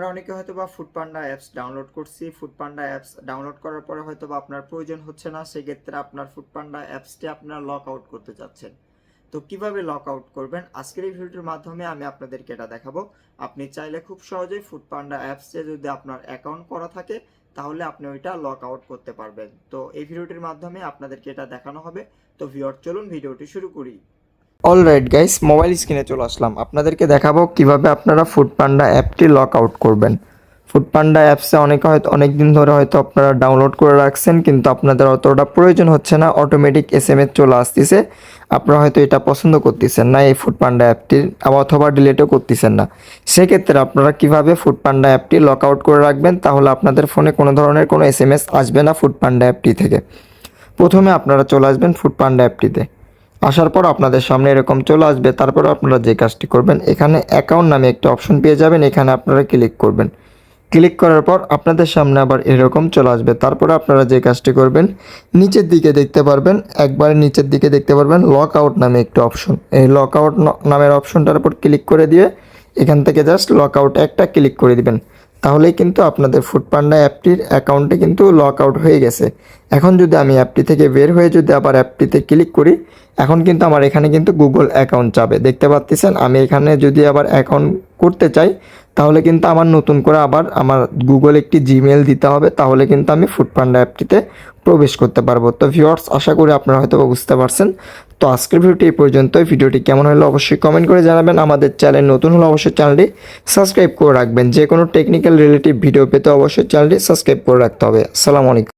আমরা অনেকে হয়তো বা ফুডপান্ডা অ্যাপস ডাউনলোড করছি। ফুডপান্ডা অ্যাপস ডাউনলোড করার পরে হয়তো বা আপনার প্রয়োজন হচ্ছে না, সেক্ষেত্রে আপনার ফুডপান্ডা অ্যাপসটি আপনারা লক আউট করতে চাচ্ছেন। তো কীভাবে লক আউট করবেন? আজকের এই ভিডিওটির মাধ্যমে আমি আপনাদেরকে এটা দেখাবো। আপনি চাইলে খুব সহজেই ফুডপান্ডা অ্যাপসে যদি আপনার অ্যাকাউন্ট করা থাকে, তাহলে আপনি ওইটা লক আউট করতে পারবেন। তো এই ভিডিওটির মাধ্যমে আপনাদেরকে এটা দেখানো হবে। তো ভিওর চলুন ভিডিওটি শুরু করি। অলরাইট গাইস মোবাইল স্ক্রিনে চলে আসলাম। আপনাদেরকে দেখাবো কীভাবে আপনারা ফুডপান্ডা অ্যাপটি লক আউট করবেন। ফুডপান্ডা অ্যাপসে অনেকে হয়তো অনেক দিন ধরে হয়তো আপনারা ডাউনলোড করে রাখছেন, কিন্তু আপনাদের অতটা প্রয়োজন হচ্ছে না। অটোমেটিক এস এম এস চলে আসতেছে। আপনারা হয়তো এটা পছন্দ করতেছেন না, এই ফুডপান্ডা অ্যাপটির অথবা ডিলিটও করতেছেন না। সেক্ষেত্রে আপনারা কীভাবে ফুডপান্ডা অ্যাপটি লক আউট করে রাখবেন, তাহলে আপনাদের ফোনে কোনো ধরনের কোনো এস এম এস আসবে না ফুডপান্ডা অ্যাপটি থেকে। প্রথমে আপনারা চলে আসবেন ফুডপান্ডা অ্যাপটিতে আসার পর আপনাদের সামনে এরকম চলে আসবে, তারপর আপনারা যে কাজটি করবেন, এখানে অ্যাকাউন্ট নামে একটা অপশন পেয়ে যাবেন, এখানে আপনারা ক্লিক করবেন। ক্লিক করার পর আপনাদের সামনে আবার এরকম চলে আসবে, তারপরে আপনারা যে কাজটি করবেন, নিচের দিকে দেখতে পারবেন, একবারে নিচের দিকে দেখতে পারবেন লক আউট নামে একটা অপশন এই লক আউট নামের অপশনটার উপর ক্লিক করে দিয়ে, এখান থেকে জাস্ট লক আউট একটা ক্লিক করে দিবেন। তাহলেই কিন্তু আপনাদের ফুডপান্ডা অ্যাপটির অ্যাকাউন্টে কিন্তু লক আউট হয়ে গেছে। এখন যদি আমি অ্যাপটি থেকে বের হয়ে যদি আবার অ্যাপটিতে ক্লিক করি, এখন কিন্তু আমার এখানে কিন্তু গুগল অ্যাকাউন্ট চাবে দেখতে পাচ্ছেন, আমি এখানে যদি আবার অ্যাকাউন্ট করতে চাই, তাহলে কিন্তু আমার নতুন করে আবার আমার গুগল একটি জিমেল দিতে হবে, তাহলে কিন্তু আমি ফুডপান্ডা অ্যাপটিতে প্রবেশ করতে পারব। তো ভিউয়ার্স আশা করি আপনারা হয়তো বুঝতে পারছেন। তো আজকের ভিডিওটি এই পর্যন্ত ভিডিওটি কেমন হলো অবশ্যই কমেন্ট করে জানাবেন। আমাদের চ্যানেল নতুন হলে অবশ্যই চ্যানেলটি সাবস্ক্রাইব করে রাখবেন। যে কোনো টেকনিক্যাল রিলেটিভ ভিডিও পেতে অবশ্যই চ্যানেলটি সাবস্ক্রাইব করে রাখতে হবে। আসসালামু আলাইকুম।